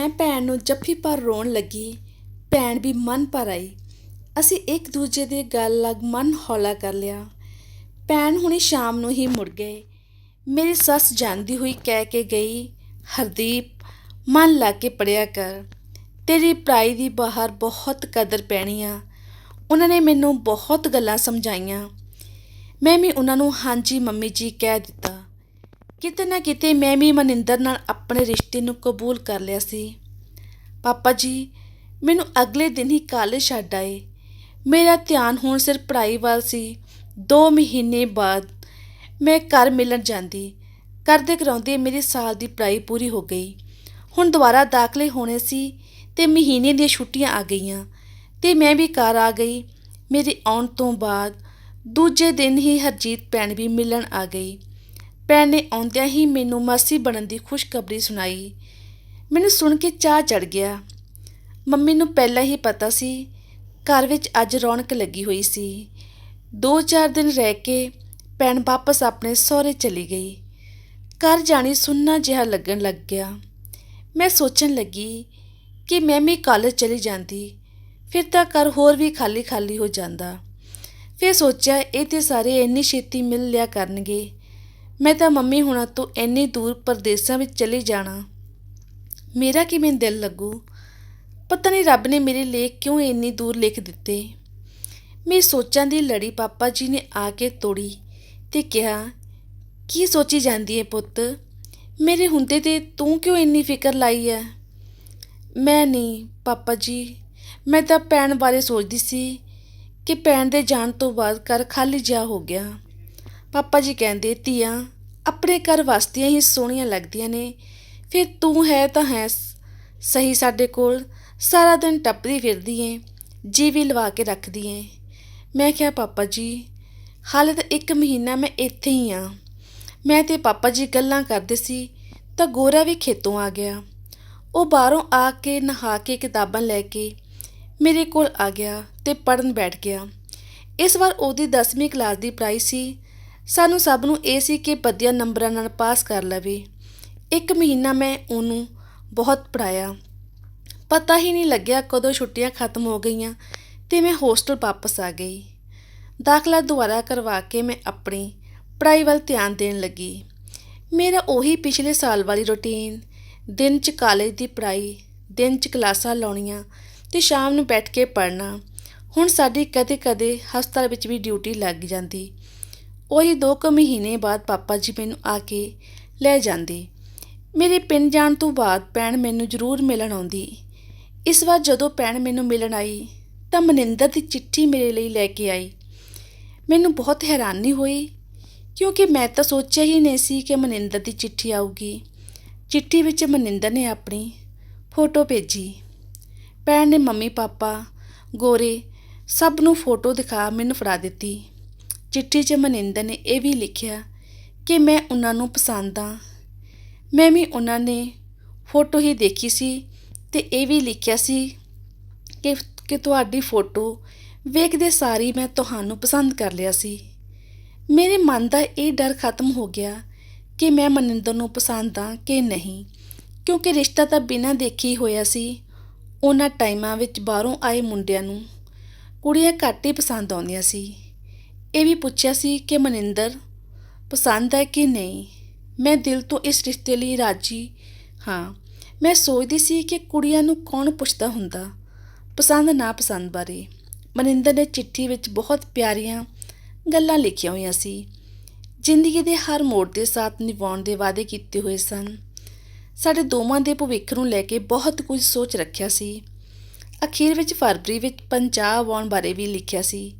ਮੈਂ ਭੈਣ ਨੂੰ ਜੱਫੀ ਪਰ ਰੋਣ ਲੱਗੀ। ਭੈਣ ਵੀ ਮਨ ਭਰ ਆਈ। ਅਸੀਂ ਇੱਕ ਦੂਜੇ ਦੇ ਗੱਲ ਲੱਗ ਮਨ ਹੌਲਾ ਕਰ ਲਿਆ। ਭੈਣ ਹੁਣੀ ਸ਼ਾਮ ਨੂੰ ਹੀ ਮੁੜ ਗਏ ਮੇਰੀ ਸੱਸ ਜਾਂਦੀ ਹੋਈ ਕਹਿ ਕੇ ਗਈ, ਹਰਦੀਪ, ਮਨ ਲਾ ਕੇ ਪੜਿਆ ਕਰ। ਤੇਰੀ ਪੜ੍ਹਾਈ ਦੀ ਬਾਹਰ ਬਹੁਤ ਕਦਰ ਪੈਣੀ ਆ। ਉਹਨਾਂ ਨੇ ਮੈਨੂੰ ਬਹੁਤ ਗੱਲਾਂ ਸਮਝਾਈਆਂ। ਮੈਂ ਵੀ ਉਹਨਾਂ ਨੂੰ ਹਾਂਜੀ ਮੰਮੀ ਜੀ ਕਹਿ ਦਿੱਤਾ। ਕਿਤੇ ਨਾ ਕਿਤੇ ਮੈਂ ਵੀ ਮਨਿੰਦਰ ਨਾਲ ਆਪਣੇ ਰਿਸ਼ਤੇ ਨੂੰ ਕਬੂਲ ਕਰ ਲਿਆ ਸੀ। ਪਾਪਾ ਜੀ, ਮੈਨੂੰ ਅਗਲੇ ਦਿਨ ਹੀ ਕਾਲਜ ਛੱਡ ਆਏ। ਮੇਰਾ ਧਿਆਨ ਹੁਣ ਸਿਰਫ ਪੜ੍ਹਾਈ ਵੱਲ ਸੀ। 2 ਮਹੀਨੇ ਬਾਅਦ ਮੈਂ ਘਰ ਮਿਲਣ ਜਾਂਦੀ। ਕਰਦੇ ਕਰਾਉਂਦੇ ਮੇਰੇ ਸਾਲ ਦੀ ਪੜ੍ਹਾਈ ਪੂਰੀ ਹੋ ਗਈ। ਹੁਣ ਦੁਬਾਰਾ ਦਾਖਲੇ ਹੋਣੇ ਸੀ ਤੇ ਮਹੀਨੇ ਦੀਆਂ ਛੁੱਟੀਆਂ ਆ ਗਈਆਂ ਤੇ ਮੈਂ ਵੀ ਘਰ ਆ ਗਈ। ਮੇਰੇ ਆਉਣ ਤੋਂ ਬਾਅਦ ਦੂਜੇ ਦਿਨ ਹੀ ਹਰਜੀਤ ਭੈਣ ਵੀ ਮਿਲਣ ਆ ਗਈ। ਭੈਣ ਨੇ ਆਉਂਦਿਆਂ ਹੀ ਮੈਨੂੰ ਮਾਸੀ ਬਣਨ ਦੀ ਖੁਸ਼ਖਬਰੀ ਸੁਣਾਈ। ਮੈਨੂੰ ਸੁਣ ਕੇ ਚਾਹ ਚੜ ਗਿਆ। ਮੰਮੀ ਨੂੰ ਪਹਿਲਾਂ ਹੀ ਪਤਾ ਸੀ, ਘਰ ਵਿੱਚ ਅੱਜ ਰੌਣਕ ਲੱਗੀ ਹੋਈ ਸੀ। ਦੋ ਚਾਰ ਦਿਨ ਰਹਿ ਕੇ ਭੈਣ ਵਾਪਸ ਆਪਣੇ ਸਹੁਰੇ ਚਲੀ ਗਈ। ਘਰ ਜਾਣੀ ਸੁੰਨਾ ਜਿਹਾ ਲੱਗਣ ਲੱਗ ਗਿਆ। ਮੈਂ ਸੋਚਣ ਲੱਗੀ ਕਿ ਮੈਂ ਵੀ ਕਾਲਜ ਚਲੀ ਜਾਂਦੀ, ਫਿਰ ਤਾਂ ਘਰ ਹੋਰ ਵੀ ਖਾਲੀ ਖਾਲੀ ਹੋ ਜਾਂਦਾ। ਫਿਰ ਸੋਚਿਆ ਇਹ ਤੇ ਸਾਰੇ ਇੰਨੀ ਛੇਤੀ ਮਿਲ ਲਿਆ ਕਰਨਗੇ। ਮੈਂ ਤਾਂ ਮੰਮੀ ਹੁਣਾਂ ਤੋਂ ਇੰਨੀ ਦੂਰ ਪਰਦੇਸਾਂ ਵਿੱਚ ਚਲੇ ਜਾਣਾ। ਮੇਰਾ ਕਿਵੇਂ ਦਿਲ ਲੱਗੂ? ਪਤਾ ਨਹੀਂ ਰੱਬ ਨੇ ਮੇਰੇ ਲੇਖ ਕਿਉਂ ਇੰਨੀ ਦੂਰ ਲਿਖ ਦਿੱਤੇ। ਮੈਂ ਸੋਚਾਂ ਦੀ ਲੜੀ ਪਾਪਾ ਜੀ ਨੇ ਆ ਕੇ ਤੋੜੀ ਤੇ ਕਿਹਾ, ਕੀ ਸੋਚੀ ਜਾਂਦੀ ਹੈ ਪੁੱਤ? ਮੇਰੇ ਹੁੰਦੇ ਤੇ ਤੂੰ ਕਿਉਂ ਇੰਨੀ ਫਿਕਰ ਲਾਈ ਹੈ ਮੈਂ ਨਹੀਂ ਪਾਪਾ ਜੀ। ਮੈਂ ਤਾਂ ਭੈਣ ਬਾਰੇ ਸੋਚਦੀ ਸੀ ਕਿ ਭੈਣ ਦੇ ਜਾਣ ਤੋਂ ਬਾਅਦ ਘਰ ਖਾਲੀ ਜਿਹਾ ਹੋ ਗਿਆ। ਪਾਪਾ ਜੀ ਕਹਿੰਦੇ, ਧੀਆਂ, ਆਪਣੇ ਘਰ ਵਸਦੀਆਂ ਹੀ ਸੋਹਣੀਆਂ ਲੱਗਦੀਆਂ ਨੇ। ਫਿਰ ਤੂੰ ਹੈ ਤਾਂ ਹੈ ਸਹੀ ਸਾਡੇ ਕੋਲ। ਸਾਰਾ ਦਿਨ ਟੱਪਦੀ ਫਿਰਦੀ ਏ ਜੀ ਵੀ ਲਵਾ ਕੇ ਰੱਖਦੀ ਏ। ਮੈਂ ਕਿਹਾ, ਪਾਪਾ ਜੀ, ਹਾਲੇ ਤਾਂ ਇੱਕ ਮਹੀਨਾ ਮੈਂ ਇੱਥੇ ਹੀ ਆ। ਮੈਂ ਤੇ ਪਾਪਾ ਜੀ ਗੱਲਾਂ ਕਰਦੇ ਸੀ, ਤਾਂ ਗੋਰਾ ਵੀ ਖੇਤੋਂ ਆ ਗਿਆ। ਉਹ ਬਾਹਰੋਂ ਆ ਕੇ ਨਹਾ ਕੇ ਕਿਤਾਬਾਂ ਲੈ ਕੇ ਮੇਰੇ ਕੋਲ ਆ ਗਿਆ ਤੇ ਪੜਨ ਬੈਠ ਗਿਆ। ਇਸ ਵਾਰ ਉਹਦੀ 10ਵੀਂ ਕਲਾਸ ਦੀ ਪੜ੍ਹਾਈ ਸੀ ਸਾਨੂੰ ਸਭ ਨੂੰ ਇਹ ਸੀ ਕਿ ਵਧੀਆ ਨੰਬਰਾਂ ਨਾਲ ਪਾਸ ਕਰ ਲਵੇ। ਇੱਕ ਮਹੀਨਾ ਮੈਂ ਉਹਨੂੰ ਬਹੁਤ ਪੜਾਇਆ ਪਤਾ ਹੀ ਨਹੀਂ ਲੱਗਿਆ ਕਦੋਂ ਛੁੱਟੀਆਂ ਖਤਮ ਹੋ ਗਈਆਂ ਤੇ ਮੈਂ ਹੋਸਟਲ ਵਾਪਸ ਆ ਗਈ। ਦਾਖਲਾ ਦੁਬਾਰਾ ਕਰਵਾ ਕੇ ਮੈਂ ਆਪਣੀ ਪੜ੍ਹਾਈ ਵੱਲ ਧਿਆਨ ਦੇਣ ਲੱਗੀ। ਮੇਰਾ ਉਹੀ ਪਿਛਲੇ ਸਾਲ ਵਾਲੀ ਰੁਟੀਨ, ਦਿਨ 'ਚ ਕਾਲਜ ਦੀ ਪੜ੍ਹਾਈ, ਦਿਨ 'ਚ ਕਲਾਸਾਂ ਲਾਉਣੀਆਂ ਤੇ ਸ਼ਾਮ ਨੂੰ ਬੈਠ ਕੇ ਪੜ੍ਹਨਾ। ਹੁਣ ਸਾਡੀ ਕਦੇ-ਕਦੇ ਹਸਪਤਾਲ ਵਿੱਚ ਵੀ ਡਿਊਟੀ ਲੱਗ ਜਾਂਦੀ। ਉਹੀ ਦੋ ਕੁ ਮਹੀਨੇ ਬਾਅਦ ਪਾਪਾ ਜੀ ਮੈਨੂੰ ਆ ਕੇ ਲੈ ਜਾਂਦੇ। ਮੇਰੇ ਪਿੰਡ ਜਾਣ ਤੋਂ ਬਾਅਦ ਭੈਣ ਮੈਨੂੰ ਜ਼ਰੂਰ ਮਿਲਣ ਆਉਂਦੀ। ਇਸ ਵਾਰ ਜਦੋਂ ਭੈਣ ਮੈਨੂੰ ਮਿਲਣ ਆਈ, ਤਾਂ ਮਨਿੰਦਰ ਦੀ ਚਿੱਠੀ ਮੇਰੇ ਲਈ ਲੈ ਕੇ ਆਈ। ਮੈਨੂੰ ਬਹੁਤ ਹੈਰਾਨੀ ਹੋਈ, ਕਿਉਂਕਿ ਮੈਂ ਤਾਂ ਸੋਚਿਆ ਹੀ ਨਹੀਂ ਸੀ ਕਿ ਮਨਿੰਦਰ ਦੀ ਚਿੱਠੀ ਆਊਗੀ। ਚਿੱਠੀ ਵਿੱਚ ਮਨਿੰਦਰ ਨੇ ਆਪਣੀ ਫੋਟੋ ਭੇਜੀ। ਭੈਣ ਨੇ ਮੰਮੀ, ਪਾਪਾ, ਗੋਰੇ ਸਭ ਨੂੰ ਫੋਟੋ ਦਿਖਾ ਮੈਨੂੰ ਫੜਾ ਦਿੱਤੀ। ਚਿੱਠੀ 'ਚ ਮਨਿੰਦਰ ਨੇ ਇਹ ਵੀ ਲਿਖਿਆ ਕਿ ਮੈਂ ਉਹਨਾਂ ਨੂੰ ਪਸੰਦ ਆ। ਮੈਂ ਵੀ ਉਹਨਾਂ ਨੇ ਫੋਟੋ ਹੀ ਦੇਖੀ ਸੀ ਤੇ ਇਹ ਵੀ ਲਿਖਿਆ ਸੀ ਕਿ ਕਿ ਤੁਹਾਡੀ ਫੋਟੋ ਵੇਖਦੇ ਸਾਰੀ ਮੈਂ ਤੁਹਾਨੂੰ ਪਸੰਦ ਕਰ ਲਿਆ ਸੀ। ਮੇਰੇ ਮਨ ਦਾ ਇਹ ਡਰ ਖਤਮ ਹੋ ਗਿਆ ਕਿ ਮੈਂ ਮਨਿੰਦਰ ਨੂੰ ਪਸੰਦ ਆ ਕਿ ਨਹੀਂ, ਕਿਉਂਕਿ ਰਿਸ਼ਤਾ ਤਾਂ ਬਿਨਾਂ ਦੇਖੀ ਹੋਇਆ ਸੀ। ਉਹਨਾਂ ਟਾਈਮਾਂ ਵਿੱਚ ਬਾਹਰੋਂ ਆਏ ਮੁੰਡਿਆਂ ਨੂੰ ਕੁੜੀਆਂ ਘੱਟ ਹੀ ਪਸੰਦ ਆਉਂਦੀਆਂ ਸੀ। ਇਹ ਵੀ ਪੁੱਛਿਆ ਸੀ ਕਿ ਮਨਿੰਦਰ, ਪਸੰਦ ਹੈ ਕਿ ਨਹੀਂ? ਮੈਂ ਦਿਲ ਤੋਂ ਇਸ ਰਿਸ਼ਤੇ ਲਈ ਰਾਜੀ ਹਾਂ। ਮੈਂ ਸੋਚਦੀ ਸੀ ਕਿ ਕੁੜੀਆਂ ਨੂੰ ਕੌਣ ਪੁੱਛਦਾ ਹੁੰਦਾ, ਪਸੰਦ ਨਾ ਪਸੰਦ ਬਾਰੇ। ਮਨਿੰਦਰ ਨੇ ਚਿੱਠੀ ਵਿੱਚ ਬਹੁਤ ਪਿਆਰੀਆਂ ਗੱਲਾਂ ਲਿਖੀਆਂ ਹੋਈਆਂ ਸੀ। ਜ਼ਿੰਦਗੀ ਦੇ ਹਰ ਮੋੜ ਦੇ ਸਾਥ ਨਿਭਾਉਣ ਦੇ ਵਾਅਦੇ ਕੀਤੇ ਹੋਏ ਸਨ। ਸਾਡੇ ਦੋਵਾਂ ਦੇ ਭਵਿੱਖ ਨੂੰ ਲੈ ਕੇ ਬਹੁਤ ਕੁਝ ਸੋਚ ਰੱਖਿਆ ਸੀ। ਅਖੀਰ ਵਿੱਚ ਫਰਵਰੀ ਵਿੱਚ ਪੰਜਾਬ ਆਉਣ ਬਾਰੇ ਵੀ ਲਿਖਿਆ ਸੀ।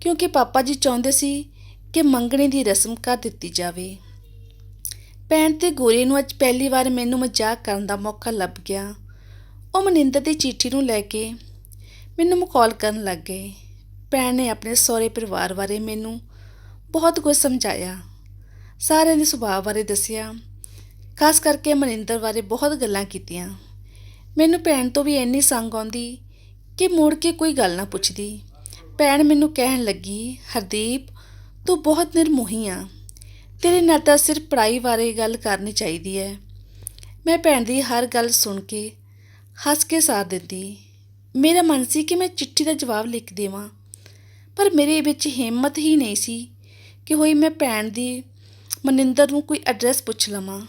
ਕਿਉਂਕਿ ਪਾਪਾ ਜੀ ਚਾਹੁੰਦੇ ਸੀ ਕਿ ਮੰਗਣੇ ਦੀ ਰਸਮ ਕਰ ਦਿੱਤੀ ਜਾਵੇ। ਭੈਣ ਤੇ ਗੋਰੇ ਨੂੰ ਅੱਜ ਪਹਿਲੀ ਵਾਰ ਮੈਨੂੰ ਮਜ਼ਾਕ ਕਰਨ ਦਾ ਮੌਕਾ ਲੱਭ ਗਿਆ। ਉਹ ਮਨਿੰਦਰ ਦੀ ਚਿੱਠੀ ਨੂੰ ਲੈ ਕੇ ਮੈਨੂੰ ਮਖੌਲ ਕਰਨ ਲੱਗ ਗਏ। ਭੈਣ ਨੇ ਆਪਣੇ ਸਹੁਰੇ ਪਰਿਵਾਰ ਬਾਰੇ ਮੈਨੂੰ ਬਹੁਤ ਕੁਝ ਸਮਝਾਇਆ। ਸਾਰਿਆਂ ਦੇ ਸੁਭਾਅ ਬਾਰੇ ਦੱਸਿਆ। ਖਾਸ ਕਰਕੇ ਮਨਿੰਦਰ ਬਾਰੇ ਬਹੁਤ ਗੱਲਾਂ ਕੀਤੀਆਂ। ਮੈਨੂੰ ਭੈਣ ਤੋਂ ਵੀ ਇੰਨੀ ਸੰਗ ਆਉਂਦੀ ਕਿ ਮੁੜ ਕੇ ਕੋਈ ਗੱਲ ਨਾ ਪੁੱਛਦੀ। ਭੈਣ ਮੈਨੂੰ ਕਹਿਣ ਲੱਗੀ, ਹਰਦੀਪ, ਤੂੰ ਬਹੁਤ ਨਿਰਮੋਹੀ ਆ। ਤੇਰੇ ਨਾਲ ਤਾਂ ਸਿਰਫ ਪੜ੍ਹਾਈ ਬਾਰੇ ਗੱਲ ਕਰਨੀ ਚਾਹੀਦੀ ਹੈ ਮੈਂ ਭੈਣ ਦੀ ਹਰ ਗੱਲ ਸੁਣ ਕੇ ਹੱਸ ਕੇ ਸਾਥ ਦਿੱਤੀ ਮੇਰਾ ਮਨ ਸੀ ਕਿ ਮੈਂ ਚਿੱਠੀ ਦਾ ਜਵਾਬ ਲਿਖ ਦੇਵਾਂ, ਪਰ ਮੇਰੇ ਵਿੱਚ ਹਿੰਮਤ ਹੀ ਨਹੀਂ ਸੀ ਕਿ ਹੋਈ ਮੈਂ ਭੈਣ ਦੀ ਮਨਿੰਦਰ ਨੂੰ ਕੋਈ ਐਡਰੈਸ ਪੁੱਛ ਲਵਾਂ।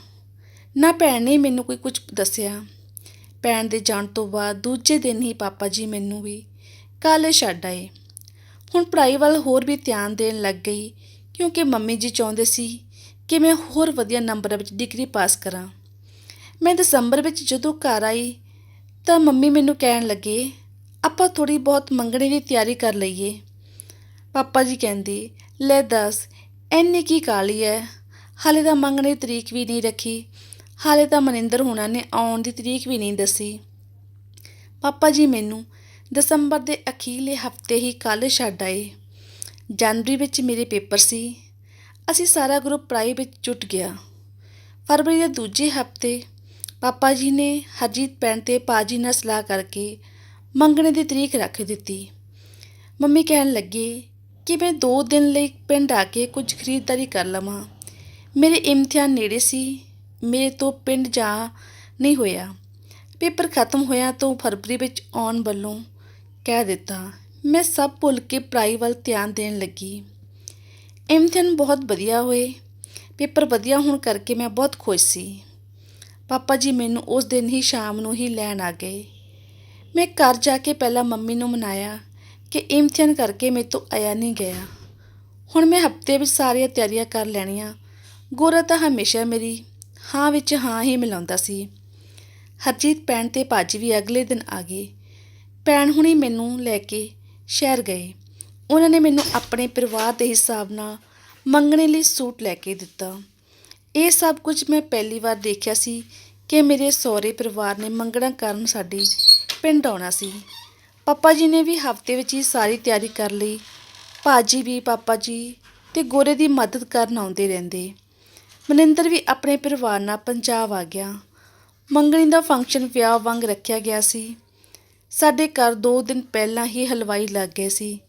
ਨਾ ਭੈਣ ਨੇ ਮੈਨੂੰ ਕੋਈ ਕੁਝ ਦੱਸਿਆ। ਭੈਣ ਦੇ ਜਾਣ ਤੋਂ ਬਾਅਦ ਦੂਜੇ ਦਿਨ ਹੀ ਪਾਪਾ ਜੀ ਮੈਨੂੰ ਵੀ ਕਾਲੇ ਛੱਡ ਆਏ। ਹੁਣ ਪੜ੍ਹਾਈ ਵੱਲ ਹੋਰ ਵੀ ਧਿਆਨ ਦੇਣ ਲੱਗ ਗਈ, ਕਿਉਂਕਿ ਮੰਮੀ ਜੀ ਚਾਹੁੰਦੇ ਸੀ ਕਿ ਮੈਂ ਹੋਰ ਵਧੀਆ ਨੰਬਰਾਂ ਵਿੱਚ ਡਿਗਰੀ ਪਾਸ ਕਰਾਂ। ਮੈਂ ਦਸੰਬਰ ਵਿੱਚ ਜਦੋਂ ਘਰ ਆਈ, ਤਾਂ ਮੰਮੀ ਮੈਨੂੰ ਕਹਿਣ ਲੱਗੇ, ਆਪਾਂ ਥੋੜੀ ਬਹੁਤ ਮੰਗਣੇ ਦੀ ਤਿਆਰੀ ਕਰ ਲਈਏ। ਪਾਪਾ ਜੀ ਕਹਿੰਦੇ, ਲੈ ਦੱਸ ਐਨੀ ਕੀ ਕਾਲੀ ਐ? ਹਾਲੇ ਤਾਂ ਮੰਗਣੇ ਤਰੀਕ ਵੀ ਨਹੀਂ ਰੱਖੀ। ਹਾਲੇ ਤਾਂ ਮਨਿੰਦਰ ਹੁਣਾਂ ਨੇ ਆਉਣ ਦੀ ਤਰੀਕ ਵੀ ਨਹੀਂ ਦੱਸੀ। ਪਾਪਾ ਜੀ ਮੈਨੂੰ ਦਸੰਬਰ ਦੇ ਅਖੀਰਲੇ ਹਫ਼ਤੇ ਹੀ ਕਾਲਜ ਛੱਡ ਆਏ। ਜਨਵਰੀ ਵਿੱਚ ਮੇਰੇ ਪੇਪਰ ਸੀ। ਅਸੀਂ ਸਾਰਾ ਗਰੁੱਪ ਪੜ੍ਹਾਈ ਵਿੱਚ ਜੁਟ ਗਿਆ। ਫਰਵਰੀ ਦੇ ਦੂਜੇ ਹਫ਼ਤੇ ਪਾਪਾ ਜੀ ਨੇ ਹਰਜੀਤ ਪੈਣ ਤੇ ਪਾਜੀ ਨਾਲ ਸਲਾਹ ਕਰਕੇ ਮੰਗਣੇ ਦੀ ਤਰੀਕ ਰੱਖ ਦਿੱਤੀ। ਮੰਮੀ ਕਹਿਣ ਲੱਗੇ ਕਿ ਮੈਂ ਦੋ ਦਿਨ ਲਈ ਪਿੰਡ ਆ ਕੇ ਕੁਝ ਖਰੀਦਦਾਰੀ ਕਰ ਲਵਾਂ। ਮੇਰੇ ਇਮਤਿਹਾਨ ਨੇੜੇ ਸੀ। ਮੇਰੇ ਤੋਂ ਪਿੰਡ ਜਾ ਨਹੀਂ ਹੋਇਆ। ਪੇਪਰ ਖਤਮ ਹੋਇਆ ਤੋਂ ਫਰਵਰੀ ਵਿੱਚ ਆਉਣ ਵੱਲੋਂ ਕਹਿ ਦਿੱਤਾ, ਮੈਂ ਸਭ ਭੁੱਲ ਕੇ ਪੜ੍ਹਾਈ ਵੱਲ ਧਿਆਨ ਦੇਣ ਲੱਗੀ। ਇਮਤਿਹਾਨ ਬਹੁਤ ਵਧੀਆ ਹੋਏ। ਪੇਪਰ ਵਧੀਆ ਹੋਣ ਕਰਕੇ ਮੈਂ ਬਹੁਤ ਖੁਸ਼ ਸੀ। ਪਾਪਾ ਜੀ ਮੈਨੂੰ ਉਸ ਦਿਨ ਹੀ ਸ਼ਾਮ ਨੂੰ ਹੀ ਲੈਣ ਆ ਗਏ। ਮੈਂ ਘਰ ਜਾ ਕੇ ਪਹਿਲਾਂ ਮੰਮੀ ਨੂੰ ਮਨਾਇਆ ਕਿ ਇਮਤਿਹਾਨ ਕਰਕੇ ਮੇਰੇ ਤੋਂ ਆਇਆ ਨਹੀਂ ਗਿਆ। ਹੁਣ ਮੈਂ ਹਫ਼ਤੇ ਵਿੱਚ ਸਾਰੀਆਂ ਤਿਆਰੀਆਂ ਕਰ ਲੈਣੀਆਂ। ਗੋਰਾ ਤਾਂ ਹਮੇਸ਼ਾ ਮੇਰੀ ਹਾਂ ਵਿੱਚ ਹਾਂ ਹੀ ਮਿਲਾਉਂਦਾ ਸੀ। ਹਰਜੀਤ ਭੈਣ ਤੇ ਭਾਜੀ ਵੀ ਅਗਲੇ ਦਿਨ ਆ ਗਏ। ਭੈਣ ਹੁਣੀ ਮੈਨੂੰ ਲੈ ਕੇ ਸ਼ਹਿਰ ਗਏ। ਉਹਨਾਂ ਨੇ ਮੈਨੂੰ ਆਪਣੇ ਪਰਿਵਾਰ ਦੇ ਹਿਸਾਬ ਨਾਲ ਮੰਗਣੇ ਲਈ ਸੂਟ ਲੈ ਕੇ ਦਿੱਤਾ। ਇਹ ਸਭ ਕੁਝ ਮੈਂ ਪਹਿਲੀ ਵਾਰ ਦੇਖਿਆ ਸੀ ਕਿ ਮੇਰੇ ਸਹੁਰੇ ਪਰਿਵਾਰ ਨੇ ਮੰਗਣਾ ਕਰਨ ਸਾਡੇ ਪਿੰਡ ਆਉਣਾ ਸੀ। ਪਾਪਾ ਜੀ ਨੇ ਵੀ ਹਫ਼ਤੇ ਵਿੱਚ ਹੀ ਸਾਰੀ ਤਿਆਰੀ ਕਰ ਲਈ। ਭਾਜੀ ਵੀ, ਪਾਪਾ ਜੀ ਤੇ ਗੋਰੇ ਦੀ ਮਦਦ ਕਰਨ ਆਉਂਦੇ ਰਹਿੰਦੇ। ਮਨਿੰਦਰ ਵੀ ਆਪਣੇ ਪਰਿਵਾਰ ਨਾਲ ਪੰਜਾਬ ਆ ਗਿਆ। ਮੰਗਣੀ ਦਾ ਫੰਕਸ਼ਨ ਵਿਆਹ ਵਾਂਗ ਰੱਖਿਆ ਗਿਆ ਸੀ। ਸਾਡੇ ਘਰ ਦੋ ਦਿਨ ਪਹਿਲਾਂ ਹੀ ਹਲਵਾਈ ਲੱਗ ਗਏ ਸੀ।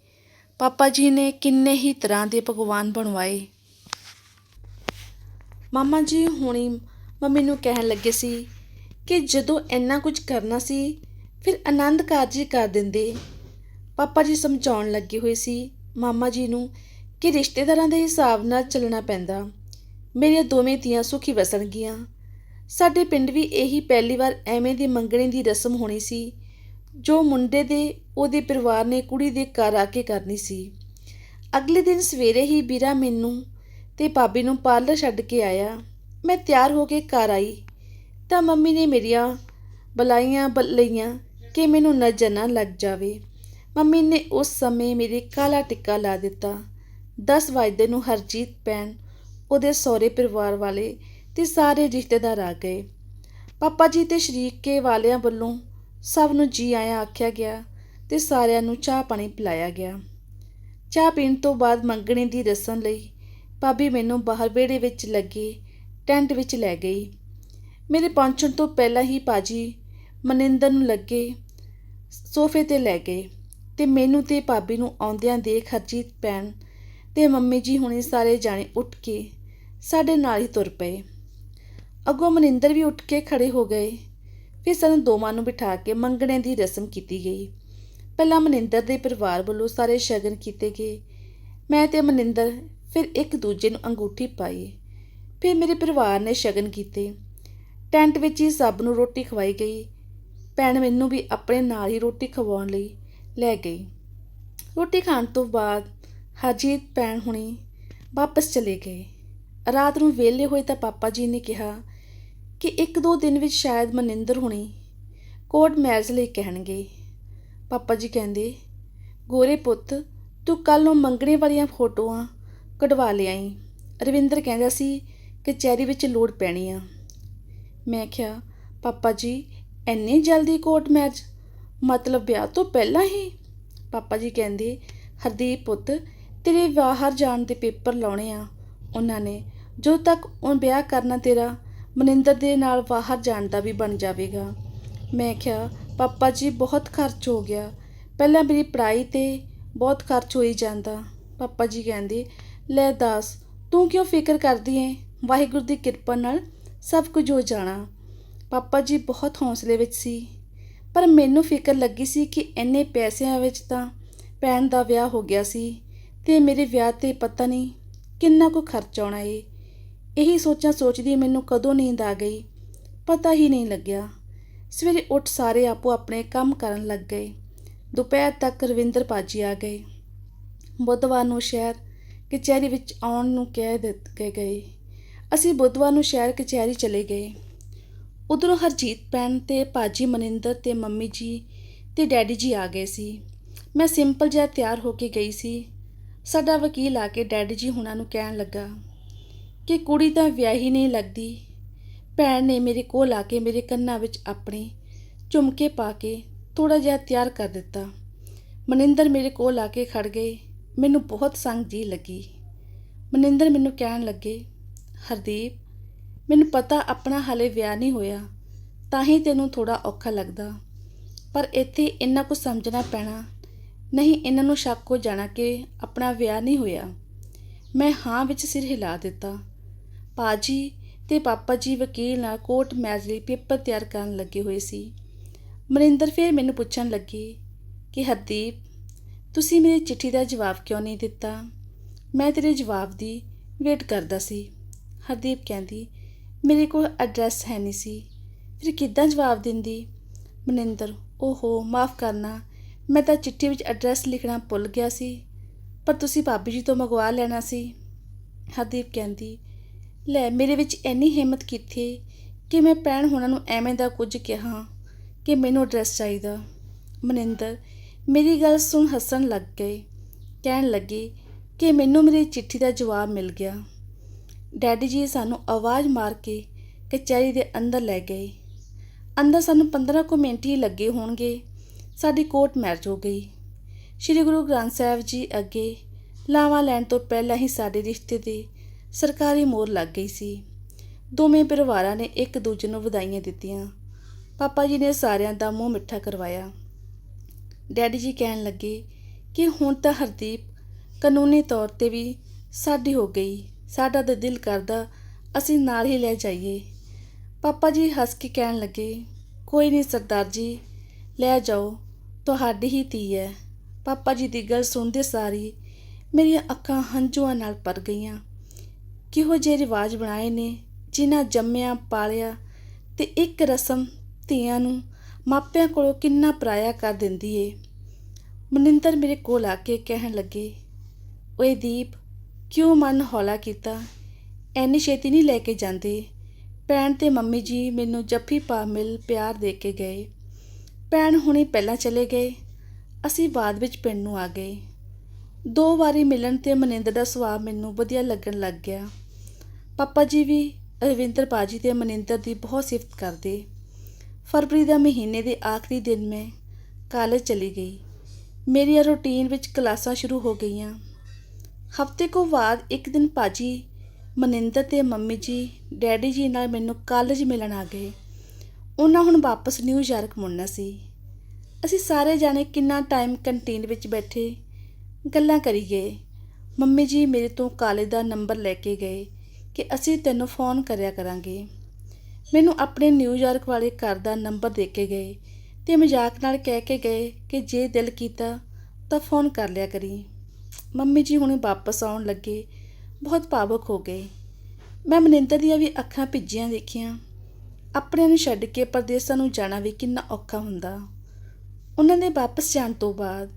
ਪਾਪਾ ਜੀ ਨੇ ਕਿੰਨੇ ਹੀ ਤਰ੍ਹਾਂ ਦੇ ਪਕਵਾਨ ਬਣਵਾਏ। ਮਾਮਾ ਜੀ ਹੁਣੀ ਮੰਮੀ ਨੂੰ ਕਹਿਣ ਲੱਗੇ ਸੀ ਕਿ ਜਦੋਂ ਇੰਨਾ ਕੁਝ ਕਰਨਾ ਸੀ, ਫਿਰ ਆਨੰਦ ਕਾਰਜ ਹੀ ਕਰ ਦਿੰਦੇ। ਪਾਪਾ ਜੀ ਸਮਝਾਉਣ ਲੱਗੇ ਹੋਏ ਸੀ ਮਾਮਾ ਜੀ ਨੂੰ ਕਿ ਰਿਸ਼ਤੇਦਾਰਾਂ ਦੇ ਹਿਸਾਬ ਨਾਲ ਚੱਲਣਾ ਪੈਂਦਾ। ਮੇਰੀਆਂ ਦੋਵੇਂ ਧੀਆਂ ਸੁਖੀ ਵਸਣਗੀਆਂ। ਸਾਡੇ ਪਿੰਡ ਵੀ ਇਹੀ ਪਹਿਲੀ ਵਾਰ ਐਵੇਂ ਦੀ ਮੰਗਣੀ ਦੀ ਰਸਮ ਹੋਣੀ ਸੀ ਜੋ ਮੁੰਡੇ ਦੇ, ਉਹਦੇ ਪਰਿਵਾਰ ਨੇ ਕੁੜੀ ਦੇ ਘਰ ਆ ਕੇ ਕਰਨੀ ਸੀ। ਅਗਲੇ ਦਿਨ ਸਵੇਰੇ ਹੀ ਵੀਰਾ ਮੈਨੂੰ ਤੇ ਭਾਬੀ ਨੂੰ ਪਾਰਲਰ ਛੱਡ ਕੇ ਆਇਆ। ਮੈਂ ਤਿਆਰ ਹੋ ਕੇ ਘਰ ਆਈ। ਤਾਂ ਮੰਮੀ ਨੇ ਮੇਰੀਆਂ ਬਲਾਈਆਂ ਬ- ਲਈਆਂ ਕਿ ਮੈਨੂੰ ਨਜ਼ਰ ਨਾ ਲੱਗ ਜਾਵੇ। ਮੰਮੀ ਨੇ ਉਸ ਸਮੇਂ ਮੇਰੇ ਕਾਲਾ ਟਿੱਕਾ ਲਾ ਦਿੱਤਾ। 10 ਵਜੇ ਨੂੰ ਹਰਜੀਤ ਭੈਣ, ਉਹਦੇ ਸਹੁਰੇ ਪਰਿਵਾਰ ਵਾਲੇ ਤੇ ਸਾਰੇ ਰਿਸ਼ਤੇਦਾਰ ਆ ਗਏ। ਪਾਪਾ ਜੀ ਤੇ ਸ਼ਰੀਕੇ ਵਾਲਿਆਂ ਵੱਲੋਂ ਸਭ ਨੂੰ ਜੀ ਆਇਆਂ ਆਖਿਆ ਗਿਆ ਤੇ ਸਾਰਿਆਂ ਨੂੰ ਚਾਹ ਪਾਣੀ ਪਿਲਾਇਆ ਗਿਆ। ਚਾਹ ਪੀਣ ਤੋਂ ਬਾਅਦ ਮੰਗਣੇ ਦੀ ਰਸਮ ਲਈ ਭਾਬੀ ਮੈਨੂੰ ਬਾਹਰ ਵਿਹੜੇ ਵਿੱਚ ਲੱਗੇ, ਟੈਂਟ ਵਿੱਚ ਲੈ ਗਈ। ਮੇਰੇ ਪਹੁੰਚਣ ਤੋਂ ਪਹਿਲਾਂ ਹੀ ਪਾਜੀ ਮਨਿੰਦਰ ਨੂੰ ਲੱਗੇ, ਸੋਫੇ ਤੇ ਲੈ ਗਏ ਤੇ ਮੈਨੂੰ ਤੇ ਭਾਬੀ ਨੂੰ ਆਉਂਦਿਆਂ ਦੇਖ ਹਰਜੀਤ ਪੈਣ ਤੇ ਮੰਮੀ ਜੀ ਹੁਣੇ ਸਾਰੇ ਜਾਣੇ ਉੱਠ ਕੇ ਸਾਡੇ ਨਾਲ ਹੀ ਤੁਰ ਪਏ। ਅੱਗੋਂ ਮਨਿੰਦਰ ਵੀ ਉੱਠ ਕੇ ਖੜੇ ਹੋ ਗਏ। ਫਿਰ ਸਾਨੂੰ ਦੋਵਾਂ ਨੂੰ ਬਿਠਾ ਕੇ ਮੰਗਣੇ ਦੀ ਰਸਮ ਕੀਤੀ ਗਈ। ਪਹਿਲਾਂ ਮਨਿੰਦਰ ਦੇ ਪਰਿਵਾਰ ਵੱਲੋਂ ਸਾਰੇ ਸ਼ਗਨ ਕੀਤੇ ਗਏ। ਮੈਂ ਤੇ ਮਨਿੰਦਰ ਫਿਰ ਇੱਕ ਦੂਜੇ ਨੂੰ ਅੰਗੂਠੀ ਪਾਈ। ਫਿਰ ਮੇਰੇ ਪਰਿਵਾਰ ਨੇ ਸ਼ਗਨ ਕੀਤੇ। ਟੈਂਟ ਵਿੱਚ ਹੀ ਸਭ ਨੂੰ ਰੋਟੀ ਖਵਾਈ ਗਈ। ਭੈਣ ਮੈਨੂੰ ਵੀ ਆਪਣੇ ਨਾਲ ਹੀ ਰੋਟੀ ਖਵਾਉਣ ਲਈ ਲੈ ਗਈ। ਰੋਟੀ ਖਾਣ ਤੋਂ ਬਾਅਦ ਹਰਜੀਤ, ਭੈਣ ਹੁਣੀ ਵਾਪਸ ਚਲੇ ਗਏ। ਰਾਤ ਨੂੰ ਵਿਹਲੇ ਹੋਏ ਤਾਂ ਪਾਪਾ ਜੀ ਨੇ ਕਿਹਾ ਕਿ ਇੱਕ ਦੋ ਦਿਨ ਵਿੱਚ ਸ਼ਾਇਦ ਮਨਿੰਦਰ ਹੁਣੀ ਕੋਟ ਮੈਰਿਜ ਲਈ ਕਹਿਣਗੇ। ਪਾਪਾ ਜੀ ਕਹਿੰਦੇ, ਗੋਰੇ ਪੁੱਤ, ਤੂੰ ਕੱਲ ਨੂੰ ਮੰਗਣੇ ਵਾਲੀਆਂ ਫੋਟੋਆਂ ਕਢਵਾ ਲਿਆਈ ਰਵਿੰਦਰ ਕਹਿੰਦਾ ਸੀ ਕਚਹਿਰੀ ਵਿੱਚ ਲੋੜ ਪੈਣੀ ਆ। ਮੈਂ ਕਿਹਾ, ਪਾਪਾ ਜੀ, ਇੰਨੀ ਜਲਦੀ ਕੋਟ ਮੈਰਿਜ ਮਤਲਬ ਵਿਆਹ ਤੋਂ ਪਹਿਲਾਂ ਹੀ? ਪਾਪਾ ਜੀ ਕਹਿੰਦੇ, ਹਰਦੀਪ ਪੁੱਤ, ਤੇਰੇ ਬਾਹਰ ਜਾਣ ਦੇ ਪੇਪਰ ਲਾਉਣੇ ਆ। ਉਹਨਾਂ ਨੇ, ਜਦੋਂ ਤੱਕ ਉਹ ਵਿਆਹ ਕਰਨਾ ਤੇਰਾ ਮਨਿੰਦਰ ਦੇ ਨਾਲ ਬਾਹਰ ਜਾਣ ਦਾ ਵੀ ਬਣ ਜਾਵੇਗਾ। ਮੈਂ ਕਿਹਾ, ਪਾਪਾ ਜੀ, ਬਹੁਤ ਖਰਚ ਹੋ ਗਿਆ। ਪਹਿਲਾਂ ਮੇਰੀ ਪੜ੍ਹਾਈ ਤੇ ਬਹੁਤ ਖਰਚ ਹੋਈ ਜਾਂਦਾ। ਪਾਪਾ ਜੀ ਕਹਿੰਦੇ, ਲੈ ਦੱਸ, ਤੂੰ ਕਿਉਂ ਫਿਕਰ ਕਰਦੀ ਏ? ਵਾਹਿਗੁਰੂ ਦੀ ਕਿਰਪਾ ਨਾਲ ਸਭ ਕੁਝ ਹੋ ਜਾਣਾ। ਪਾਪਾ ਜੀ ਬਹੁਤ ਹੌਸਲੇ ਵਿੱਚ ਸੀ। ਪਰ ਮੈਨੂੰ ਫਿਕਰ ਲੱਗੀ ਸੀ ਕਿ ਇੰਨੇ ਪੈਸਿਆਂ ਵਿੱਚ ਤਾਂ ਭੈਣ ਦਾ ਵਿਆਹ ਹੋ ਗਿਆ ਸੀ ਤੇ ਮੇਰੇ ਵਿਆਹ ਤੇ ਪਤਾ ਨਹੀਂ ਕਿੰਨਾ ਕੁ ਖਰਚ ਆਉਣਾ ਏ। ਇਹੀ ਸੋਚਾਂ ਸੋਚਦੀ ਮੈਨੂੰ ਕਦੋਂ ਨੀਂਦ ਆ ਗਈ। ਪਤਾ ਹੀ ਨਹੀਂ ਲੱਗਿਆ। ਸਵੇਰੇ ਉੱਠ ਸਾਰੇ ਆਪੋ ਆਪਣੇ ਕੰਮ ਕਰਨ ਲੱਗ ਗਏ। ਦੁਪਹਿਰ ਤੱਕ ਰਵਿੰਦਰ ਪਾਜੀ ਆ ਗਏ। ਬੁੱਧਵਾਰ ਨੂੰ ਸ਼ਹਿਰ ਕਚਹਿਰੀ ਵਿੱਚ ਆਉਣ ਨੂੰ ਕਹਿ ਦਿੱਤੇ ਗਏ। ਅਸੀਂ ਬੁੱਧਵਾਰ ਨੂੰ ਸ਼ਹਿਰ ਕਚਹਿਰੀ ਚਲੇ ਗਏ। ਉਧਰੋਂ ਹਰਜੀਤ ਭੈਣ ਤੇ ਪਾਜੀ ਮਨਿੰਦਰ ਤੇ ਮੰਮੀ ਜੀ ਤੇ ਡੈਡੀ ਜੀ ਆ ਗਏ ਸੀ। ਮੈਂ ਸਿੰਪਲ ਜਿਹਾ ਤਿਆਰ ਹੋ ਕੇ ਗਈ ਸੀ। ਸਾਡਾ ਵਕੀਲ ਆ ਕੇ ਡੈਡੀ ਜੀ ਹੁਣਾਂ ਨੂੰ ਕਹਿਣ ਲੱਗਾ ਕਿ ਕੁੜੀ ਤਾਂ ਵਿਆਹੀ ਨਹੀਂ ਲੱਗਦੀ। ਭੈਣ ਨੇ ਮੇਰੇ ਕੋਲ ਆ ਕੇ ਮੇਰੇ ਕੰਨਾਂ ਵਿੱਚ ਆਪਣੇ ਝੁਮਕੇ ਪਾ ਕੇ ਥੋੜਾ ਜਿਹਾ ਤਿਆਰ ਕਰ ਦਿੱਤਾ। ਮਨਿੰਦਰ ਮੇਰੇ ਕੋਲ ਆ ਕੇ ਖੜ ਗਏ। ਮੈਨੂੰ ਬਹੁਤ ਸੰਗ ਜੀ ਲੱਗੀ। ਮਨਿੰਦਰ ਮੈਨੂੰ ਕਹਿਣ ਲੱਗੇ, ਹਰਦੀਪ, ਮੈਨੂੰ ਪਤਾ ਆਪਣਾ ਹਾਲੇ ਵਿਆਹ ਨਹੀਂ ਹੋਇਆ, ਤਾਂ ਹੀ ਤੈਨੂੰ ਥੋੜਾ ਔਖਾ ਲੱਗਦਾ। ਪਰ ਇੱਥੇ ਇੰਨਾ ਕੁ ਸਮਝਣਾ ਪੈਣਾ, ਨਹੀਂ ਇਹਨਾਂ ਨੂੰ ਸ਼ੱਕ ਹੋ ਜਾਣਾ ਕਿ ਆਪਣਾ ਵਿਆਹ ਨਹੀਂ ਹੋਇਆ। ਮੈਂ ਹਾਂ ਵਿੱਚ ਸਿਰ ਹਿਲਾ ਦਿੱਤਾ। ਪਾਜੀ ਤੇ ਪਾਪਾ ਜੀ ਵਕੀਲ ਨਾਲ ਕੋਰਟ ਮੈਚ ਲਈ ਪੇਪਰ ਤਿਆਰ ਕਰਨ ਲੱਗੇ ਹੋਏ ਸੀ। ਮਨਿੰਦਰ ਫਿਰ ਮੈਨੂੰ ਪੁੱਛਣ ਲੱਗੀ ਕਿ, ਹਰਦੀਪ, ਤੁਸੀਂ ਮੇਰੀ ਚਿੱਠੀ ਦਾ ਜਵਾਬ ਕਿਉਂ ਨਹੀਂ ਦਿੱਤਾ? ਮੈਂ ਤੇਰੇ ਜਵਾਬ ਦੀ ਵੇਟ ਕਰਦਾ ਸੀ। ਹਰਦੀਪ ਕਹਿੰਦੀ, ਮੇਰੇ ਕੋਲ ਐਡਰੈਸ ਹੈ ਨਹੀਂ ਸੀ। ਫਿਰ ਕਿੱਦਾਂ ਜਵਾਬ ਦਿੰਦੀ? ਮਨਿੰਦਰ, ਓਹੋ, ਮਾਫ ਕਰਨਾ, ਮੈਂ ਤਾਂ ਚਿੱਠੀ ਵਿੱਚ ਐਡਰੈਸ ਲਿਖਣਾ ਭੁੱਲ ਗਿਆ ਸੀ, ਪਰ ਤੁਸੀਂ ਭਾਬੀ ਜੀ ਤੋਂ ਮੰਗਵਾ ਲੈਣਾ ਸੀ। ਹਰਦੀਪ ਕਹਿੰਦੀ ਲੈ ਮੇਰੇ ਵਿੱਚ ਇੰਨੀ ਹਿੰਮਤ ਕਿੱਥੇ ਕਿ ਮੈਂ ਭੈਣ ਹੋਣਾ ਨੂੰ ਐਵੇਂ ਦਾ ਕੁਝ ਕਿਹਾ ਕਿ ਮੈਨੂੰ ਐਡਰੈਸ ਚਾਹੀਦਾ। ਮਨਿੰਦਰ, ਮੇਰੀ ਗੱਲ ਸੁਣ ਹੱਸਣ ਲੱਗ ਗਏ। ਕਹਿਣ ਲੱਗੇ ਕਿ ਮੈਨੂੰ ਮੇਰੀ ਚਿੱਠੀ ਦਾ ਜਵਾਬ ਮਿਲ ਗਿਆ। ਡੈਡੀ ਜੀ ਸਾਨੂੰ ਆਵਾਜ਼ ਮਾਰ ਕੇ ਕਚਹਿਰੀ ਦੇ ਅੰਦਰ ਲੈ ਗਏ। ਅੰਦਰ ਸਾਨੂੰ 15 ਕੁ ਮਿੰਟ ਹੀ ਲੱਗੇ ਹੋਣਗੇ। ਸਾਡੀ ਕੋਰਟ ਮੈਰਿਜ ਹੋ ਗਈ। ਸ਼੍ਰੀ ਗੁਰੂ ਗ੍ਰੰਥ ਸਾਹਿਬ ਜੀ ਅੱਗੇ ਲਾਵਾਂ ਲੈਣ ਤੋਂ ਪਹਿਲਾਂ ਹੀ ਸਾਡੇ ਰਿਸ਼ਤੇ ਦੇ ਸਰਕਾਰੀ ਮੋਹਰ ਲੱਗ ਗਈ ਸੀ। ਦੋਵੇਂ ਪਰਿਵਾਰਾਂ ਨੇ ਇੱਕ ਦੂਜੇ ਨੂੰ ਵਧਾਈਆਂ ਦਿੱਤੀਆਂ। ਪਾਪਾ ਜੀ ਨੇ ਸਾਰਿਆਂ ਦਾ ਮੂੰਹ ਮਿੱਠਾ ਕਰਵਾਇਆ। ਡੈਡੀ ਜੀ ਕਹਿਣ ਲੱਗੇ ਕਿ ਹੁਣ ਤਾਂ ਹਰਦੀਪ ਕਾਨੂੰਨੀ ਤੌਰ ਤੇ ਵੀ ਸਾਡੀ ਹੋ ਗਈ। ਸਾਡਾ ਤਾਂ ਦਿਲ ਕਰਦਾ ਅਸੀਂ ਨਾਲ ਹੀ ਲੈ ਜਾਈਏ। ਪਾਪਾ ਜੀ ਹੱਸ ਕੇ ਕਹਿਣ ਲੱਗੇ, ਕੋਈ ਨਹੀਂ ਸਰਦਾਰ ਜੀ, ਲੈ ਜਾਓ। ਤੁਹਾਡੀ ਹੀ ਧੀ ਹੈ। ਪਾਪਾ ਜੀ ਦੀ ਗੱਲ ਸੁਣਦੇ ਸਾਰੀ ਮੇਰੀਆਂ ਅੱਖਾਂ ਹੰਝੂਆਂ ਨਾਲ ਪਰ ਗਈਆਂ। ਕਿਹੋ ਜਿਹੇ ਰਿਵਾਜ ਬਣਾਏ ਨੇ, ਜਿਨ੍ਹਾਂ ਜੰਮਿਆ, ਪਾਲਿਆ ਤੇ ਇੱਕ ਰਸਮ ਧੀਆਂ ਨੂੰ ਮਾਪਿਆਂ ਕੋਲੋਂ ਕਿੰਨਾ ਪਰਾਇਆ ਕਰ ਦਿੰਦੀ ਏ। ਮਨਿੰਦਰ ਮੇਰੇ ਕੋਲ ਆ ਕੇ ਕਹਿਣ ਲੱਗੇ, ਓਏ ਦੀਪ, ਕਿਉਂ ਮਨ ਹੌਲਾ ਕੀਤਾ? ਐਨੀ ਛੇਤੀ ਨਹੀਂ ਲੈ ਕੇ ਜਾਂਦੇ। ਭੈਣ ਤੇ ਮੰਮੀ ਜੀ ਮੈਨੂੰ ਜੱਫੀ ਪਾ ਮਿਲ ਪਿਆਰ ਦੇ ਕੇ ਗਏ। ਭੈਣ ਹੁਣੇ ਪਹਿਲਾਂ ਚਲੇ ਗਏ। ਅਸੀਂ ਬਾਅਦ ਵਿੱਚ ਪਿੰਡ ਨੂੰ ਆ ਗਏ। ਦੋ ਵਾਰੀ ਮਿਲਣ ਤੇ ਮਨਿੰਦਰ ਦਾ ਸੁਭਾਅ ਮੈਨੂੰ ਵਧੀਆ ਲੱਗਣ ਲੱਗ ਗਿਆ। ਪਾਪਾ ਜੀ ਵੀ ਰਵਿੰਦਰ ਬਾਜੀ ਤੇ ਮਨਿੰਦਰ ਦੀ ਬਹੁਤ ਸਿਫਤ ਕਰਦੇ। ਫਰਵਰੀ ਦਾ ਮਹੀਨੇ ਦੇ ਆਖਰੀ ਦਿਨ ਮੈਂ ਕਾਲਜ ਚਲੀ ਗਈ। ਮੇਰੀ ਰੁਟੀਨ ਵਿੱਚ ਕਲਾਸਾਂ ਸ਼ੁਰੂ ਹੋ ਗਈਆਂ। ਹਫ਼ਤੇ ਕੋ ਬਾਅਦ ਇੱਕ ਦਿਨ ਪਾਜੀ ਮਨਿੰਦਰ ਤੇ ਮੰਮੀ ਜੀ, ਡੈਡੀ ਜੀ ਨਾਲ ਮੈਨੂੰ ਕਾਲਜ ਮਿਲਣ ਆ ਗਏ। ਉਹਨਾਂ ਹੁਣ ਵਾਪਸ ਨਿਊਯਾਰਕ ਮੁੜਨਾ ਸੀ। ਅਸੀਂ ਸਾਰੇ ਜਾਣੇ ਕਿੰਨਾ ਟਾਈਮ ਕੰਟੀਨ ਵਿੱਚ ਬੈਠੇ, ਗੱਲਾਂ ਕਰੀ ਗਏ ਮੰਮੀ ਜੀ ਮੇਰੇ ਤੋਂ ਕਾਲਜ ਦਾ ਨੰਬਰ ਲੈ ਕੇ ਗਏ। ਕਿ ਅਸੀਂ ਤੈਨੂੰ ਫੋਨ ਕਰਿਆ ਕਰਾਂਗੇ। ਮੈਨੂੰ ਆਪਣੇ ਨਿਊਯਾਰਕ ਵਾਲੇ ਘਰ ਦਾ ਨੰਬਰ ਦੇ ਕੇ ਗਏ ਤੇ ਮਜ਼ਾਕ ਨਾਲ ਕਹਿ ਕੇ ਗਏ ਕਿ ਜੇ ਦਿਲ ਕੀਤਾ ਤਾਂ ਫੋਨ ਕਰ ਲਿਆ ਕਰੀ। ਮੰਮੀ ਜੀ ਹੁਣੇ ਵਾਪਸ ਆਉਣ ਲੱਗੇ, ਬਹੁਤ ਭਾਵੁਕ ਹੋ ਗਏ। ਮੈਂ ਮਨਿੰਦਰ ਦੀਆਂ ਵੀ ਅੱਖਾਂ ਭਿੱਜੀਆਂ ਦੇਖੀਆਂ। ਆਪਣਿਆਂ ਨੂੰ ਛੱਡ ਕੇ ਪਰਦੇਸਾਂ ਨੂੰ ਜਾਣਾ ਵੀ ਕਿੰਨਾ ਔਖਾ ਹੁੰਦਾ। ਉਹਨਾਂ ਦੇ ਵਾਪਸ ਜਾਣ ਤੋਂ ਬਾਅਦ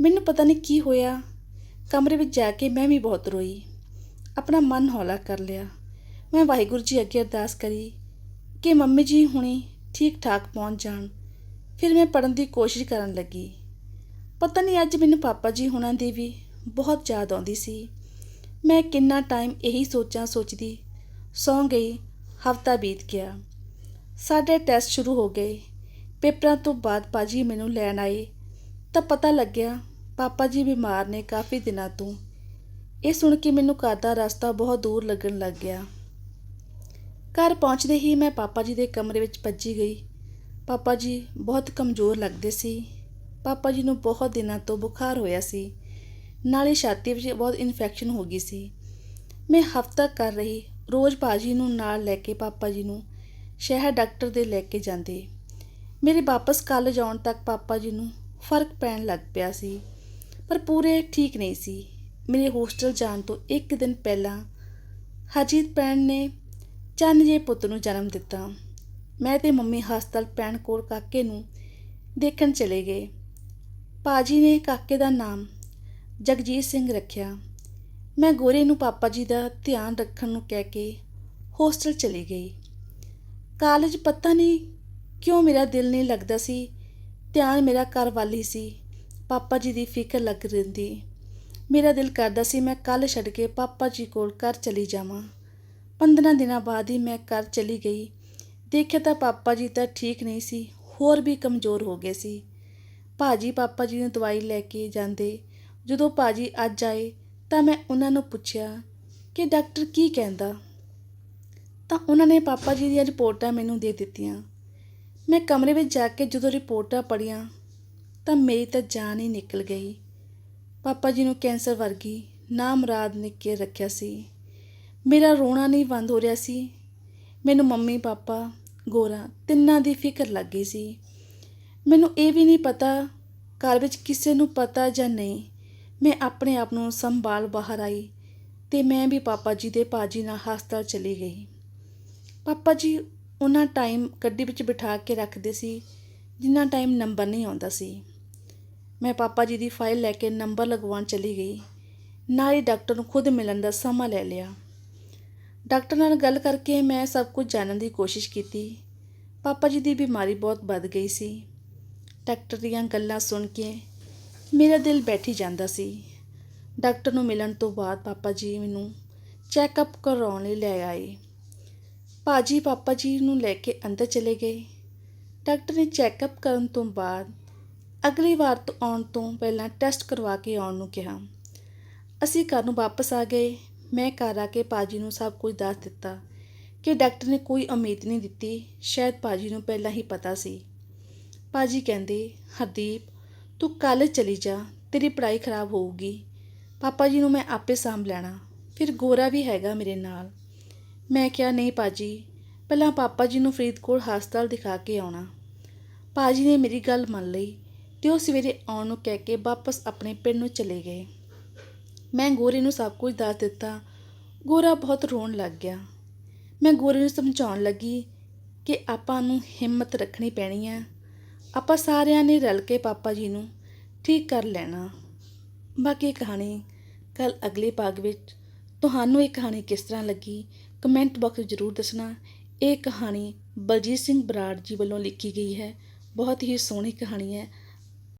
ਮੈਨੂੰ ਪਤਾ ਨਹੀਂ ਕੀ ਹੋਇਆ। ਕਮਰੇ ਵਿੱਚ ਜਾ ਕੇ ਮੈਂ ਵੀ ਬਹੁਤ ਰੋਈ। ਆਪਣਾ ਮਨ ਹੌਲਾ ਕਰ ਲਿਆ। ਮੈਂ ਵਾਹਿਗੁਰੂ ਜੀ ਅੱਗੇ ਅਰਦਾਸ ਕਰੀ ਕਿ ਮੰਮੀ ਜੀ ਹੁਣੇ ਠੀਕ ਠਾਕ ਪਹੁੰਚ ਜਾਣ। ਫਿਰ ਮੈਂ ਪੜਨ ਦੀ ਕੋਸ਼ਿਸ਼ ਕਰਨ ਲੱਗੀ। ਪਤਾ ਨਹੀਂ ਅੱਜ ਮੈਨੂੰ ਪਾਪਾ ਜੀ ਹੁਣਾਂ ਦੀ ਵੀ ਬਹੁਤ ਯਾਦ ਆਉਂਦੀ ਸੀ। ਮੈਂ ਕਿੰਨਾ ਟਾਈਮ ਇਹੀ ਸੋਚਾਂ ਸੋਚਦੀ ਸੌਂ ਗਈ, ਹਫਤਾ ਬੀਤ ਗਿਆ। ਸਾਡੇ ਟੈਸਟ ਸ਼ੁਰੂ ਹੋ ਗਏ। ਪੇਪਰਾਂ ਤੋਂ ਬਾਅਦ ਪਾਜੀ ਮੈਨੂੰ ਲੈਣ ਆਏ। ਤਾਂ ਪਤਾ ਲੱਗਿਆ ਪਾਪਾ ਜੀ ਬਿਮਾਰ ਨੇ ਕਾਫੀ ਦਿਨਾਂ ਤੋਂ। ਇਹ ਸੁਣ ਕੇ ਮੈਨੂੰ ਘਰ ਦਾ ਰਸਤਾ ਬਹੁਤ ਦੂਰ ਲੱਗਣ ਲੱਗ ਗਿਆ। ਘਰ ਪਹੁੰਚਦੇ ਹੀ ਮੈਂ ਪਾਪਾ ਜੀ ਦੇ ਕਮਰੇ ਵਿੱਚ ਭੱਜੀ ਗਈ। ਪਾਪਾ ਜੀ ਬਹੁਤ ਕਮਜ਼ੋਰ ਲੱਗਦੇ ਸੀ। ਪਾਪਾ ਜੀ ਨੂੰ ਬਹੁਤ ਦਿਨਾਂ ਤੋਂ ਬੁਖਾਰ ਹੋਇਆ ਸੀ। ਨਾਲੇ ਛਾਤੀ ਵਿੱਚ ਬਹੁਤ ਇਨਫੈਕਸ਼ਨ ਹੋ ਗਈ ਸੀ। ਮੈਂ ਹਫਤਾ ਕਰ ਰਹੀ ਰੋਜ਼ ਬਾਜੀ ਨੂੰ ਨਾਲ ਲੈ ਕੇ ਪਾਪਾ ਜੀ ਨੂੰ ਸ਼ਹਿਰ ਡਾਕਟਰ ਦੇ ਲੈ ਕੇ ਜਾਂਦੇ। ਮੇਰੇ ਵਾਪਸ ਕਾਲਜ ਆਉਣ ਤੱਕ ਪਾਪਾ ਜੀ ਨੂੰ ਫ਼ਰਕ ਪੈਣ ਲੱਗ ਪਿਆ ਸੀ। ਪਰ ਪੂਰੇ ਠੀਕ ਨਹੀਂ ਸੀ। ਮੇਰੇ ਹੋਸਟਲ ਜਾਣ ਤੋਂ ਇੱਕ ਦਿਨ ਪਹਿਲਾਂ ਹਰਜੀਤ ਭੈਣ ਨੇ ਚੰਨ ਜੇ ਪੁੱਤ ਨੂੰ ਜਨਮ ਦਿੱਤਾ। ਮੈਂ ਤੇ ਮੰਮੀ ਹਸਪਤਾਲ ਭੈਣ ਕੋਲ ਕਾਕੇ ਨੂੰ ਦੇਖਣ ਚਲੇ ਗਏ। ਪਾਜੀ ਨੇ ਕਾਕੇ ਦਾ ਨਾਮ ਜਗਜੀਤ ਸਿੰਘ ਰੱਖਿਆ। ਮੈਂ ਗੋਰੇ ਨੂੰ ਪਾਪਾ ਜੀ ਦਾ ਧਿਆਨ ਰੱਖਣ ਨੂੰ ਕਹਿ ਕੇ ਹੋਸਟਲ ਚਲੀ ਗਈ। ਕਾਲਜ ਪਤਾ ਨਹੀਂ ਕਿਉਂ ਮੇਰਾ ਦਿਲ ਨਹੀਂ ਲੱਗਦਾ ਸੀ। ਧਿਆਨ ਮੇਰਾ ਘਰ ਵੱਲ ਹੀ ਸੀ। ਪਾਪਾ ਜੀ ਦੀ ਫਿਕਰ ਲੱਗ ਰਹਿੰਦੀ। ਮੇਰਾ ਦਿਲ ਕਰਦਾ ਸੀ ਮੈਂ ਕੱਲ ਛੱਡ ਕੇ ਪਾਪਾ ਜੀ ਕੋਲ ਘਰ ਚਲੀ ਜਾਵਾਂ। 15 ਦਿਨਾਂ ਬਾਅਦ ਹੀ ਮੈਂ ਘਰ ਚਲੀ ਗਈ। ਦੇਖਿਆ ਤਾਂ ਪਾਪਾ ਜੀ ਤਾਂ ਠੀਕ ਨਹੀਂ ਸੀ, ਹੋਰ ਵੀ ਕਮਜ਼ੋਰ ਹੋ ਗਏ ਸੀ। ਭਾਜੀ ਪਾਪਾ ਜੀ ਨੂੰ ਦਵਾਈ ਲੈ ਕੇ ਜਾਂਦੇ। ਜਦੋਂ ਭਾਜੀ ਅੱਜ ਆਏ ਤਾਂ ਮੈਂ ਉਹਨਾਂ ਨੂੰ ਪੁੱਛਿਆ ਕਿ ਡਾਕਟਰ ਕੀ ਕਹਿੰਦਾ? ਤਾਂ ਉਹਨਾਂ ਨੇ ਪਾਪਾ ਜੀ ਦੀਆਂ ਰਿਪੋਰਟਾਂ ਮੈਨੂੰ ਦੇ ਦਿੱਤੀਆਂ। ਮੈਂ ਕਮਰੇ ਵਿੱਚ ਜਾ ਕੇ ਜਦੋਂ ਰਿਪੋਰਟਾਂ ਪੜ੍ਹੀਆਂ ਤਾਂ ਮੇਰੀ ਤਾਂ ਜਾਨ ਹੀ ਨਿਕਲ ਗਈ। ਪਾਪਾ ਜੀ ਨੂੰ ਕੈਂਸਰ ਵਰਗੀ ਨਾਮਰਾਦ ਨੇ ਕੇ ਰੱਖਿਆ ਸੀ। ਮੇਰਾ ਰੋਣਾ ਨਹੀਂ ਬੰਦ ਹੋ ਰਿਹਾ ਸੀ। ਮੈਨੂੰ ਮੰਮੀ, ਪਾਪਾ, ਗੋਰਾ ਤਿੰਨਾਂ ਦੀ ਫਿਕਰ ਲੱਗ ਗਈ ਸੀ। ਮੈਨੂੰ ਇਹ ਵੀ ਨਹੀਂ ਪਤਾ ਘਰ ਵਿੱਚ ਕਿਸੇ ਨੂੰ ਪਤਾ ਜਾਂ ਨਹੀਂ। ਮੈਂ ਆਪਣੇ ਆਪ ਨੂੰ ਸੰਭਾਲ ਬਾਹਰ ਆਈ ਤੇ ਮੈਂ ਵੀ ਪਾਪਾ ਜੀ ਦੇ ਪਾਜੀ ਨਾਲ ਹਸਪਤਾਲ ਚਲੀ ਗਈ। ਪਾਪਾ ਜੀ ਉਹਨਾਂ ਟਾਈਮ ਗੱਡੀ ਵਿੱਚ ਬਿਠਾ ਕੇ ਰੱਖਦੇ ਸੀ, ਜਿੰਨਾ ਟਾਈਮ ਨੰਬਰ ਨਹੀਂ ਆਉਂਦਾ ਸੀ। ਮੈਂ ਪਾਪਾ ਜੀ ਦੀ ਫਾਈਲ ਲੈ ਕੇ ਨੰਬਰ ਲਗਵਾਉਣ ਚਲੀ ਗਈ। ਨਾਲ ਹੀ ਡਾਕਟਰ ਨੂੰ ਖੁਦ ਮਿਲਣ ਦਾ ਸਮਾਂ ਲੈ ਲਿਆ। ਡਾਕਟਰ ਨਾਲ ਗੱਲ ਕਰਕੇ ਮੈਂ ਸਭ ਕੁਝ ਜਾਣਨ ਦੀ ਕੋਸ਼ਿਸ਼ ਕੀਤੀ। ਪਾਪਾ ਜੀ ਦੀ ਬਿਮਾਰੀ ਬਹੁਤ ਵੱਧ ਗਈ ਸੀ। ਡਾਕਟਰ ਦੀਆਂ ਗੱਲਾਂ ਸੁਣ ਕੇ ਮੇਰਾ ਦਿਲ ਬੈਠੀ ਜਾਂਦਾ ਸੀ। ਡਾਕਟਰ ਨੂੰ ਮਿਲਣ ਤੋਂ ਬਾਅਦ ਪਾਪਾ ਜੀ ਮੈਨੂੰ ਚੈੱਕਅਪ ਕਰਾਉਣ ਲਈ ਲੈ ਆਏ। ਭਾਜੀ ਪਾਪਾ ਜੀ ਨੂੰ ਲੈ ਕੇ ਅੰਦਰ ਚਲੇ ਗਏ। ਡਾਕਟਰ ਨੇ ਚੈੱਕਅਪ ਕਰਨ ਤੋਂ ਬਾਅਦ ਅਗਲੀ ਵਾਰ ਤੋਂ ਆਉਣ ਤੋਂ ਪਹਿਲਾਂ ਟੈਸਟ ਕਰਵਾ ਕੇ ਆਉਣ ਨੂੰ ਕਿਹਾ। ਅਸੀਂ ਘਰ ਨੂੰ ਵਾਪਸ ਆ ਗਏ। ਮੈਂ ਘਰ ਆ ਕੇ ਪਾਜੀ ਨੂੰ ਸਭ ਕੁਝ ਦੱਸ ਦਿੱਤਾ ਕਿ ਡਾਕਟਰ ਨੇ ਕੋਈ ਉਮੀਦ ਨਹੀਂ ਦਿੱਤੀ। ਸ਼ਾਇਦ ਪਾਜੀ ਨੂੰ ਪਹਿਲਾਂ ਹੀ ਪਤਾ ਸੀ। ਪਾਜੀ ਕਹਿੰਦੇ, ਹਰਦੀਪ, ਤੂੰ ਕੱਲ ਚਲੀ ਜਾ। ਤੇਰੀ ਪੜ੍ਹਾਈ ਖਰਾਬ ਹੋਊਗੀ। ਪਾਪਾ ਜੀ ਨੂੰ ਮੈਂ ਆਪੇ ਸਾਂਭ ਲੈਣਾ। ਫਿਰ ਗੋਰਾ ਵੀ ਹੈਗਾ ਮੇਰੇ ਨਾਲ। ਮੈਂ ਕਿਹਾ, ਨਹੀਂ ਪਾਜੀ, ਪਹਿਲਾਂ ਪਾਪਾ ਜੀ ਨੂੰ ਫਰੀਦਕੋਟ ਹਸਪਤਾਲ ਦਿਖਾ ਕੇ ਆਉਣਾ। ਪਾਜੀ ਨੇ ਮੇਰੀ ਗੱਲ ਮੰਨ ਲਈ। ਤੇ ਉਹ ਸਵੇਰੇ ਆਉਣ ਨੂੰ ਕਹਿ ਕੇ ਵਾਪਸ ਆਪਣੇ ਪਿੰਡ ਨੂੰ ਚਲੇ ਗਏ। ਮੈਂ ਗੋਰੇ ਨੂੰ ਸਭ ਕੁਝ ਦੱਸ ਦਿੱਤਾ। ਗੋਰਾ ਬਹੁਤ ਰੋਣ ਲੱਗ ਗਿਆ। ਮੈਂ ਗੋਰੇ ਨੂੰ ਸਮਝਾਉਣ ਲੱਗੀ ਕਿ ਆਪਾਂ ਨੂੰ ਹਿੰਮਤ ਰੱਖਣੀ ਪੈਣੀ ਹੈ ਆਪਾਂ ਸਾਰਿਆਂ ਨੇ ਰਲ ਕੇ ਪਾਪਾ ਜੀ ਨੂੰ ਠੀਕ ਕਰ ਲੈਣਾ। ਬਾਕੀ ਕਹਾਣੀ ਕੱਲ ਅਗਲੇ ਭਾਗ ਵਿੱਚ ਤੁਹਾਨੂੰ ਇਹ ਕਹਾਣੀ ਕਿਸ ਤਰ੍ਹਾਂ ਲੱਗੀ ਕਮੈਂਟ ਬਾਕਸ ਵਿੱਚ ਜ਼ਰੂਰ ਦੱਸਣਾ। ਇਹ ਕਹਾਣੀ ਬਲਜੀਤ ਸਿੰਘ ਬਰਾੜ ਜੀ ਵੱਲੋਂ ਲਿਖੀ ਗਈ ਹੈ। ਬਹੁਤ ਹੀ ਸੋਹਣੀ ਕਹਾਣੀ ਹੈ।